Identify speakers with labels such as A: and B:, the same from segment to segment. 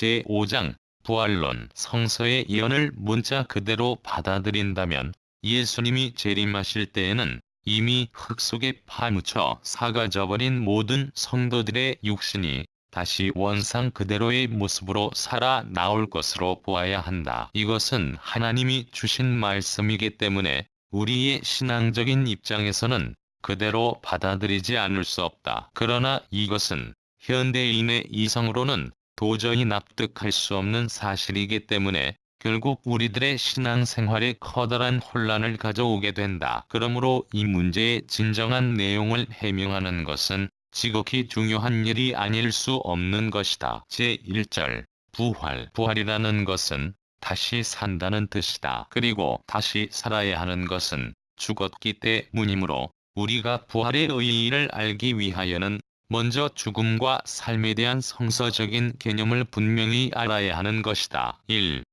A: 제5장 부활론 성서의 예언을 문자 그대로 받아들인다면 예수님이 재림하실 때에는 이미 흙 속에 파묻혀 사가져버린 모든 성도들의 육신이 다시 원상 그대로의 모습으로 살아 나올 것으로 보아야 한다. 이것은 하나님이 주신 말씀이기 때문에 우리의 신앙적인 입장에서는 그대로 받아들이지 않을 수 없다. 그러나 이것은 현대인의 이성으로는 도저히 납득할 수 없는 사실이기 때문에 결국 우리들의 신앙생활에 커다란 혼란을 가져오게 된다. 그러므로 이 문제의 진정한 내용을 해명하는 것은 지극히 중요한 일이 아닐 수 없는 것이다. 제1절 부활 부활이라는 것은 다시 산다는 뜻이다. 그리고 다시 살아야 하는 것은 죽었기 때문이므로 우리가 부활의 의의를 알기 위하여는 먼저 죽음과 삶에 대한 성서적인 개념을 분명히 알아야 하는 것이다. 1.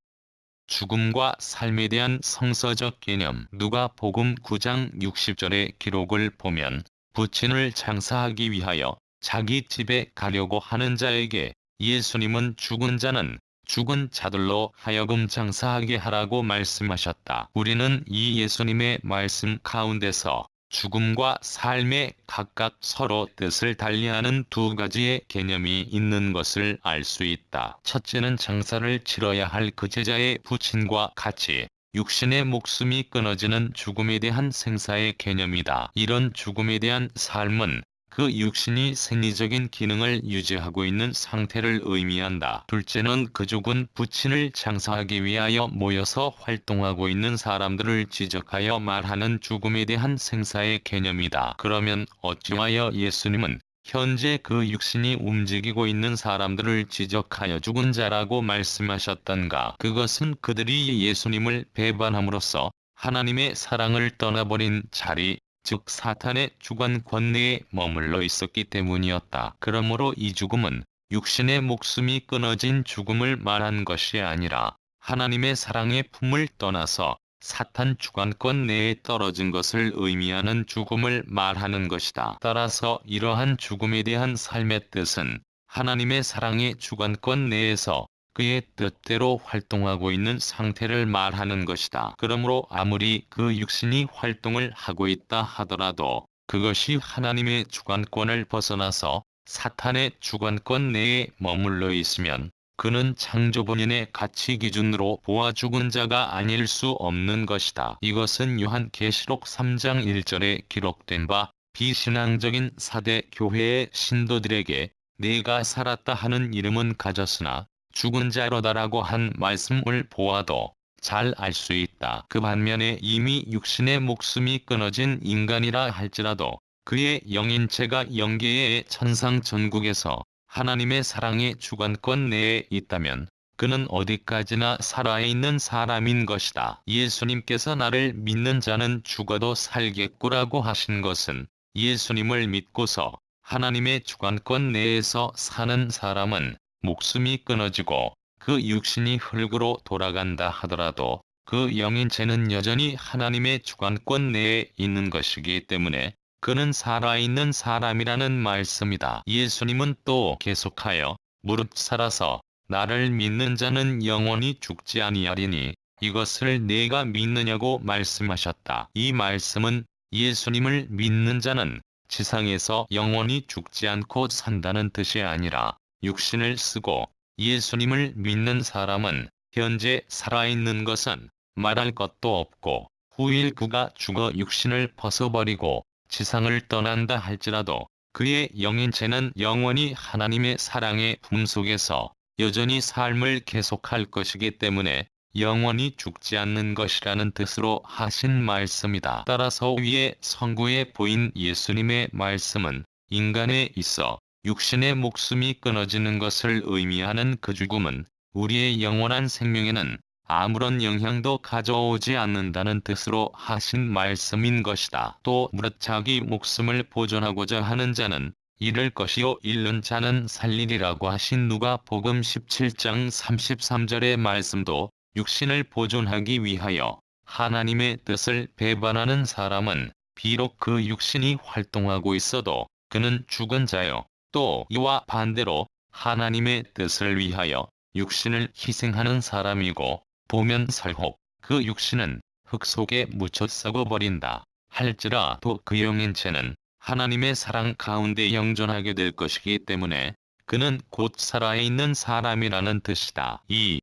A: 죽음과 삶에 대한 성서적 개념 누가 복음 9장 60절의 기록을 보면 부친을 장사하기 위하여 자기 집에 가려고 하는 자에게 예수님은 죽은 자는 죽은 자들로 하여금 장사하게 하라고 말씀하셨다. 우리는 이 예수님의 말씀 가운데서 죽음과 삶에 각각 서로 뜻을 달리하는 두 가지의 개념이 있는 것을 알 수 있다. 첫째는 장사를 치러야 할 그 제자의 부친과 같이 육신의 목숨이 끊어지는 죽음에 대한 생사의 개념이다. 이런 죽음에 대한 삶은 그 육신이 생리적인 기능을 유지하고 있는 상태를 의미한다. 둘째는 그 죽은 부친을 장사하기 위하여 모여서 활동하고 있는 사람들을 지적하여 말하는 죽음에 대한 생사의 개념이다. 그러면 어찌하여 예수님은 현재 그 육신이 움직이고 있는 사람들을 지적하여 죽은 자라고 말씀하셨던가. 그것은 그들이 예수님을 배반함으로써 하나님의 사랑을 떠나버린 자리, 즉 사탄의 주관 권 내에 머물러 있었기 때문이었다. 그러므로 이 죽음은 육신의 목숨이 끊어진 죽음을 말한 것이 아니라 하나님의 사랑의 품을 떠나서 사탄 주관권 내에 떨어진 것을 의미하는 죽음을 말하는 것이다. 따라서 이러한 죽음에 대한 삶의 뜻은 하나님의 사랑의 주관권 내에서 그의 뜻대로 활동하고 있는 상태를 말하는 것이다. 그러므로 아무리 그 육신이 활동을 하고 있다 하더라도 그것이 하나님의 주관권을 벗어나서 사탄의 주관권 내에 머물러 있으면 그는 창조 본인의 가치 기준으로 보아 죽은 자가 아닐 수 없는 것이다. 이것은 요한 계시록 3장 1절에 기록된 바 비신앙적인 사대 교회의 신도들에게 내가 살았다 하는 이름은 가졌으나 죽은 자로다라고 한 말씀을 보아도 잘 알 수 있다. 그 반면에 이미 육신의 목숨이 끊어진 인간이라 할지라도 그의 영인체가 영계의 천상 전국에서 하나님의 사랑의 주관권 내에 있다면 그는 어디까지나 살아있는 사람인 것이다. 예수님께서 나를 믿는 자는 죽어도 살겠구라고 하신 것은 예수님을 믿고서 하나님의 주관권 내에서 사는 사람은 목숨이 끊어지고 그 육신이 흙으로 돌아간다 하더라도 그 영인체는 여전히 하나님의 주관권 내에 있는 것이기 때문에 그는 살아있는 사람이라는 말씀이다. 예수님은 또 계속하여 무릇 살아서 나를 믿는 자는 영원히 죽지 아니하리니 이것을 내가 믿느냐고 말씀하셨다. 이 말씀은 예수님을 믿는 자는 지상에서 영원히 죽지 않고 산다는 뜻이 아니라 육신을 쓰고 예수님을 믿는 사람은 현재 살아있는 것은 말할 것도 없고 후일 그가 죽어 육신을 벗어버리고 지상을 떠난다 할지라도 그의 영인체는 영원히 하나님의 사랑의 품속에서 여전히 삶을 계속할 것이기 때문에 영원히 죽지 않는 것이라는 뜻으로 하신 말씀이다. 따라서 위에 성구에 보인 예수님의 말씀은 인간에 있어 육신의 목숨이 끊어지는 것을 의미하는 그 죽음은 우리의 영원한 생명에는 아무런 영향도 가져오지 않는다는 뜻으로 하신 말씀인 것이다. 또 무릇 자기 목숨을 보존하고자 하는 자는 잃을 것이요 잃는 자는 살리리라고 하신 누가 복음 17장 33절의 말씀도 육신을 보존하기 위하여 하나님의 뜻을 배반하는 사람은 비록 그 육신이 활동하고 있어도 그는 죽은 자요 또 이와 반대로 하나님의 뜻을 위하여 육신을 희생하는 사람이고 보면 설혹 그 육신은 흙 속에 묻혀 썩어버린다 할지라도 그 영인체는 하나님의 사랑 가운데 영존하게 될 것이기 때문에 그는 곧 살아있는 사람이라는 뜻이다. 이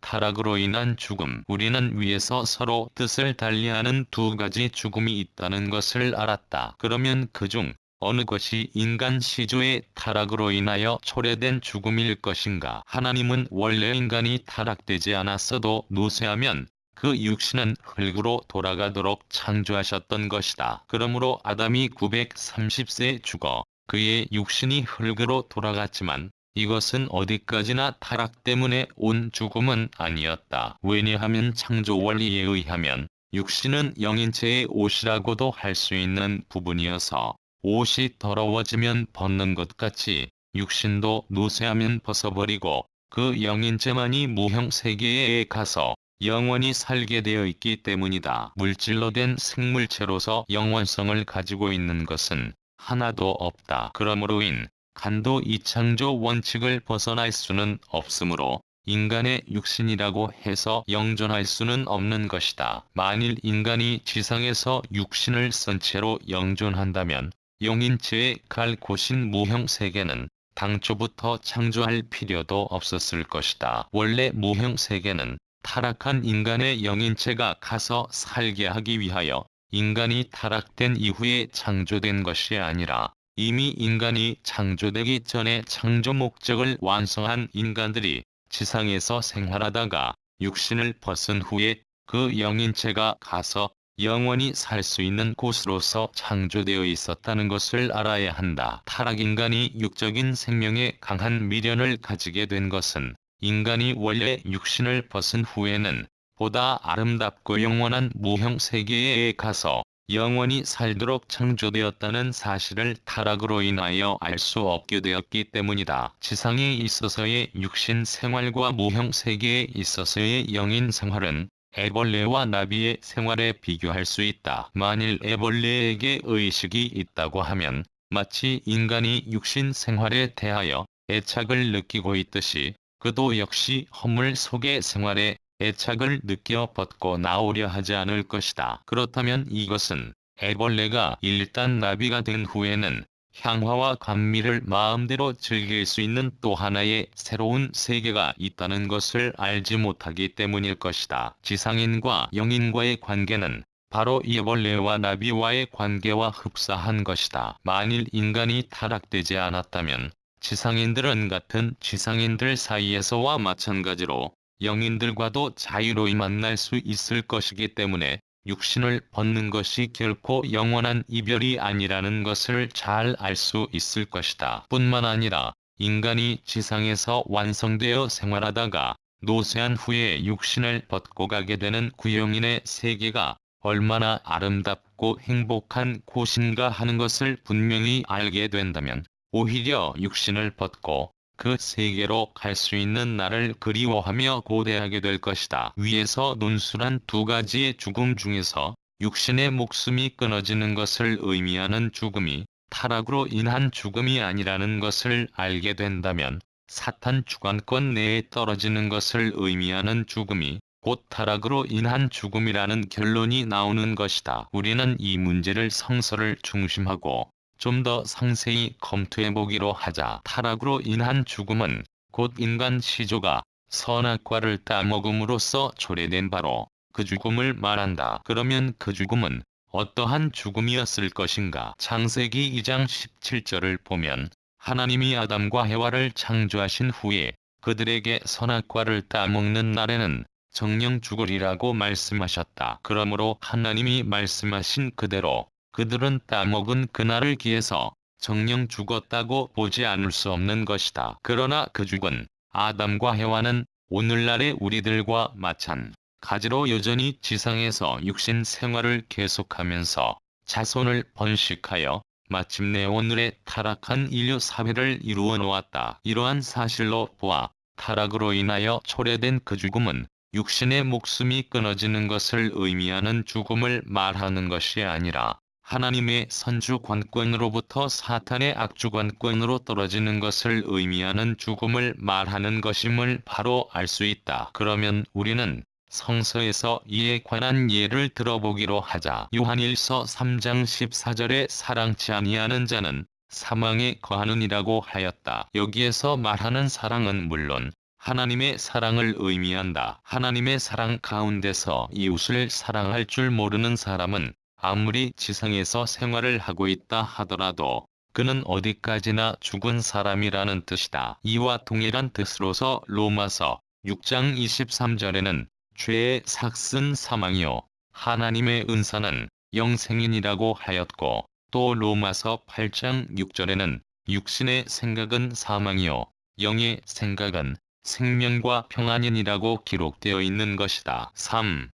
A: 타락으로 인한 죽음 우리는 위에서 서로 뜻을 달리하는 두 가지 죽음이 있다는 것을 알았다. 그러면 그중 어느 것이 인간 시조의 타락으로 인하여 초래된 죽음일 것인가? 하나님은 원래 인간이 타락되지 않았어도 노쇠하면 그 육신은 흙으로 돌아가도록 창조하셨던 것이다. 그러므로 아담이 930세에 죽어 그의 육신이 흙으로 돌아갔지만 이것은 어디까지나 타락 때문에 온 죽음은 아니었다. 왜냐하면 창조 원리에 의하면 육신은 영인체의 옷이라고도 할 수 있는 부분이어서 옷이 더러워지면 벗는 것 같이 육신도 노쇠하면 벗어버리고 그 영인체만이 무형 세계에 가서 영원히 살게 되어 있기 때문이다. 물질로 된 생물체로서 영원성을 가지고 있는 것은 하나도 없다. 그러므로 인 간도 이창조 원칙을 벗어날 수는 없으므로 인간의 육신이라고 해서 영존할 수는 없는 것이다. 만일 인간이 지상에서 육신을 쓴 채로 영존한다면 영인체에 갈 곳인 무형 세계는 당초부터 창조할 필요도 없었을 것이다. 원래 무형 세계는 타락한 인간의 영인체가 가서 살게 하기 위하여 인간이 타락된 이후에 창조된 것이 아니라 이미 인간이 창조되기 전에 창조 목적을 완성한 인간들이 지상에서 생활하다가 육신을 벗은 후에 그 영인체가 가서 영원히 살 수 있는 곳으로서 창조되어 있었다는 것을 알아야 한다. 타락인간이 육적인 생명에 강한 미련을 가지게 된 것은 인간이 원래 육신을 벗은 후에는 보다 아름답고 영원한 무형 세계에 가서 영원히 살도록 창조되었다는 사실을 타락으로 인하여 알 수 없게 되었기 때문이다. 지상에 있어서의 육신 생활과 무형 세계에 있어서의 영인 생활은 애벌레와 나비의 생활에 비교할 수 있다. 만일 애벌레에게 의식이 있다고 하면 마치 인간이 육신 생활에 대하여 애착을 느끼고 있듯이 그도 역시 허물 속의 생활에 애착을 느껴 벗고 나오려 하지 않을 것이다. 그렇다면 이것은 애벌레가 일단 나비가 된 후에는 향화와 감미를 마음대로 즐길 수 있는 또 하나의 새로운 세계가 있다는 것을 알지 못하기 때문일 것이다. 지상인과 영인과의 관계는 바로 애벌레와 나비와의 관계와 흡사한 것이다. 만일 인간이 타락되지 않았다면 지상인들은 같은 지상인들 사이에서와 마찬가지로 영인들과도 자유로이 만날 수 있을 것이기 때문에 육신을 벗는 것이 결코 영원한 이별이 아니라는 것을 잘 알 수 있을 것이다. 뿐만 아니라 인간이 지상에서 완성되어 생활하다가 노쇠한 후에 육신을 벗고 가게 되는 구영인의 세계가 얼마나 아름답고 행복한 곳인가 하는 것을 분명히 알게 된다면 오히려 육신을 벗고 그 세계로 갈 수 있는 나를 그리워하며 고대하게 될 것이다. 위에서 논술한 두 가지의 죽음 중에서 육신의 목숨이 끊어지는 것을 의미하는 죽음이 타락으로 인한 죽음이 아니라는 것을 알게 된다면 사탄 주관권 내에 떨어지는 것을 의미하는 죽음이 곧 타락으로 인한 죽음이라는 결론이 나오는 것이다. 우리는 이 문제를 성서를 중심하고 좀 더 상세히 검토해보기로 하자. 타락으로 인한 죽음은 곧 인간 시조가 선악과를 따먹음으로써 초래된 바로 그 죽음을 말한다. 그러면 그 죽음은 어떠한 죽음이었을 것인가? 창세기 2장 17절을 보면 하나님이 아담과 해와를 창조하신 후에 그들에게 선악과를 따먹는 날에는 정령 죽으리라고 말씀하셨다. 그러므로 하나님이 말씀하신 그대로 그들은 따먹은 그날을 기해서 정령 죽었다고 보지 않을 수 없는 것이다. 그러나 그 죽은 아담과 해와는 오늘날의 우리들과 마찬 가지로 여전히 지상에서 육신 생활을 계속하면서 자손을 번식하여 마침내 오늘의 타락한 인류 사회를 이루어 놓았다. 이러한 사실로 보아 타락으로 인하여 초래된 그 죽음은 육신의 목숨이 끊어지는 것을 의미하는 죽음을 말하는 것이 아니라 하나님의 선주 관권으로부터 사탄의 악주 관권으로 떨어지는 것을 의미하는 죽음을 말하는 것임을 바로 알 수 있다. 그러면 우리는 성서에서 이에 관한 예를 들어보기로 하자. 요한일서 3장 14절에 사랑치 아니하는 자는 사망에 거하느니라고 하였다. 여기에서 말하는 사랑은 물론 하나님의 사랑을 의미한다. 하나님의 사랑 가운데서 이웃을 사랑할 줄 모르는 사람은 아무리 지상에서 생활을 하고 있다 하더라도 그는 어디까지나 죽은 사람이라는 뜻이다. 이와 동일한 뜻으로서 로마서 6장 23절에는 죄의 삭슨 사망이요 하나님의 은사는 영생인이라고 하였고 또 로마서 8장 6절에는 육신의 생각은 사망이요 영의 생각은 생명과 평안인이라고 기록되어 있는 것이다. 3.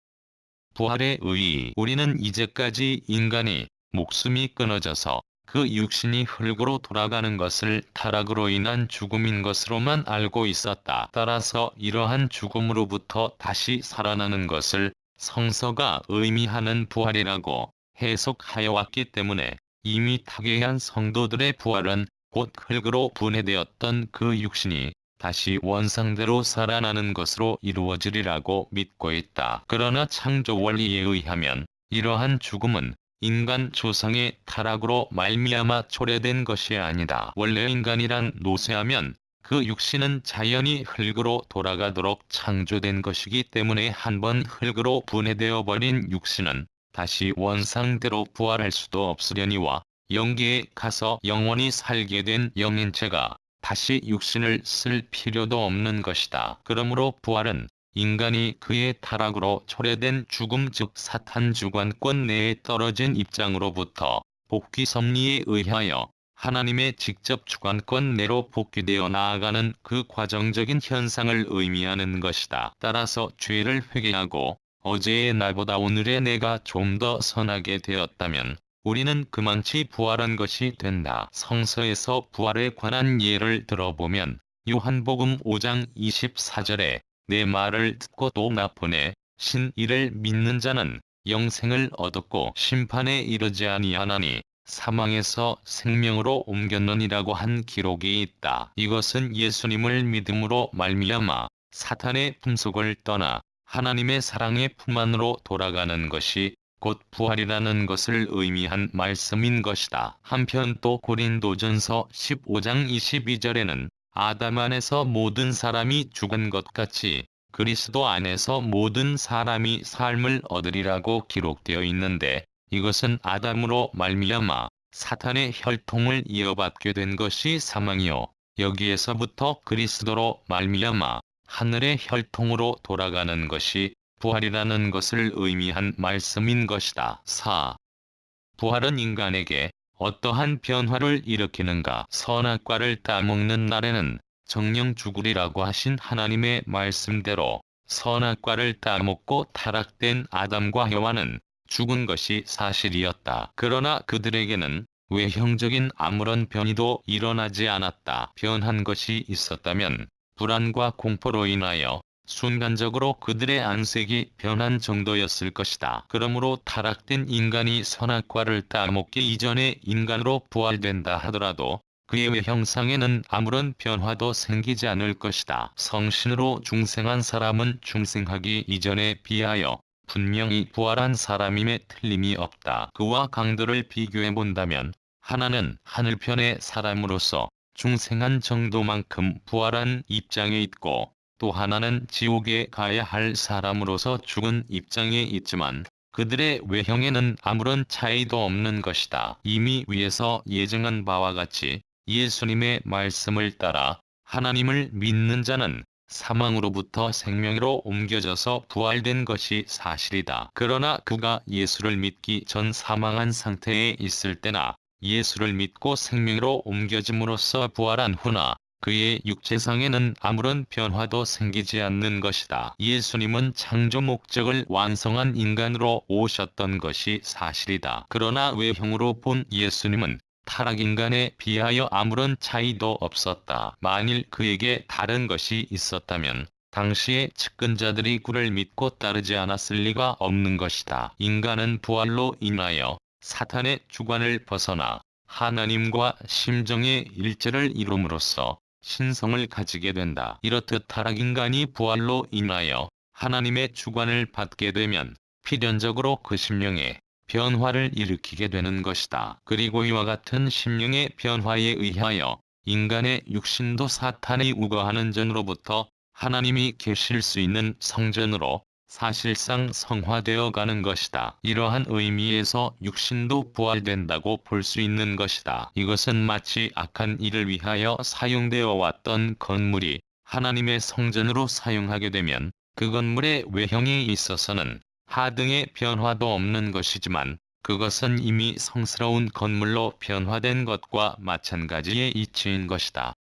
A: 부활의 의의 우리는 이제까지 인간이 목숨이 끊어져서 그 육신이 흙으로 돌아가는 것을 타락으로 인한 죽음인 것으로만 알고 있었다. 따라서 이러한 죽음으로부터 다시 살아나는 것을 성서가 의미하는 부활이라고 해석하여 왔기 때문에 이미 타계한 성도들의 부활은 곧 흙으로 분해되었던 그 육신이 다시 원상대로 살아나는 것으로 이루어지리라고 믿고 있다. 그러나 창조 원리에 의하면 이러한 죽음은 인간 조상의 타락으로 말미암아 초래된 것이 아니다. 원래 인간이란 노쇠하면 그 육신은 자연히 흙으로 돌아가도록 창조된 것이기 때문에 한 번 흙으로 분해되어 버린 육신은 다시 원상대로 부활할 수도 없으려니와 영계에 가서 영원히 살게 된 영인체가 다시 육신을 쓸 필요도 없는 것이다. 그러므로 부활은 인간이 그의 타락으로 초래된 죽음 즉 사탄 주관권 내에 떨어진 입장으로부터 복귀 섭리에 의하여 하나님의 직접 주관권 내로 복귀되어 나아가는 그 과정적인 현상을 의미하는 것이다. 따라서 죄를 회개하고 어제의 나보다 오늘의 내가 좀 더 선하게 되었다면 우리는 그만치 부활한 것이 된다. 성서에서 부활에 관한 예를 들어보면 요한복음 5장 24절에 내 말을 듣고 또 나보내 신 이를 믿는 자는 영생을 얻었고 심판에 이르지 아니하나니 사망에서 생명으로 옮겼느니라고 한 기록이 있다. 이것은 예수님을 믿음으로 말미암아 사탄의 품속을 떠나 하나님의 사랑의 품 안으로 돌아가는 것이 곧 부활이라는 것을 의미한 말씀인 것이다. 한편 또 고린도전서 15장 22절에는 아담 안에서 모든 사람이 죽은 것 같이 그리스도 안에서 모든 사람이 삶을 얻으리라고 기록되어 있는데 이것은 아담으로 말미암아 사탄의 혈통을 이어받게 된 것이 사망이요 여기에서부터 그리스도로 말미암아 하늘의 혈통으로 돌아가는 것이 부활이라는 것을 의미한 말씀인 것이다. 4. 부활은 인간에게 어떠한 변화를 일으키는가 선악과를 따먹는 날에는 정령 죽으리라고 하신 하나님의 말씀대로 선악과를 따먹고 타락된 아담과 여와는 죽은 것이 사실이었다. 그러나 그들에게는 외형적인 아무런 변이도 일어나지 않았다. 변한 것이 있었다면 불안과 공포로 인하여 순간적으로 그들의 안색이 변한 정도였을 것이다. 그러므로 타락된 인간이 선악과를 따먹기 이전에 인간으로 부활된다 하더라도 그의 외형상에는 아무런 변화도 생기지 않을 것이다. 성신으로 중생한 사람은 중생하기 이전에 비하여 분명히 부활한 사람임에 틀림이 없다. 그와 강도를 비교해 본다면 하나는 하늘편의 사람으로서 중생한 정도만큼 부활한 입장에 있고 또 하나는 지옥에 가야 할 사람으로서 죽은 입장에 있지만 그들의 외형에는 아무런 차이도 없는 것이다. 이미 위에서 예정한 바와 같이 예수님의 말씀을 따라 하나님을 믿는 자는 사망으로부터 생명으로 옮겨져서 부활된 것이 사실이다. 그러나 그가 예수를 믿기 전 사망한 상태에 있을 때나 예수를 믿고 생명으로 옮겨짐으로써 부활한 후나 그의 육체상에는 아무런 변화도 생기지 않는 것이다. 예수님은 창조 목적을 완성한 인간으로 오셨던 것이 사실이다. 그러나 외형으로 본 예수님은 타락 인간에 비하여 아무런 차이도 없었다. 만일 그에게 다른 것이 있었다면 당시의 측근자들이 그를 믿고 따르지 않았을 리가 없는 것이다. 인간은 부활로 인하여 사탄의 주관을 벗어나 하나님과 심정의 일체를 이룸으로써 신성을 가지게 된다. 이렇듯 타락 인간이 부활로 인하여 하나님의 주관을 받게 되면 필연적으로 그 심령에 변화를 일으키게 되는 것이다. 그리고 이와 같은 심령의 변화에 의하여 인간의 육신도 사탄이 우거하는 전으로부터 하나님이 계실 수 있는 성전으로 사실상 성화되어 가는 것이다. 이러한 의미에서 육신도 부활된다고 볼 수 있는 것이다. 이것은 마치 악한 일을 위하여 사용되어 왔던 건물이 하나님의 성전으로 사용하게 되면 그 건물의 외형에 있어서는 하등의 변화도 없는 것이지만 그것은 이미 성스러운 건물로 변화된 것과 마찬가지의 이치인 것이다.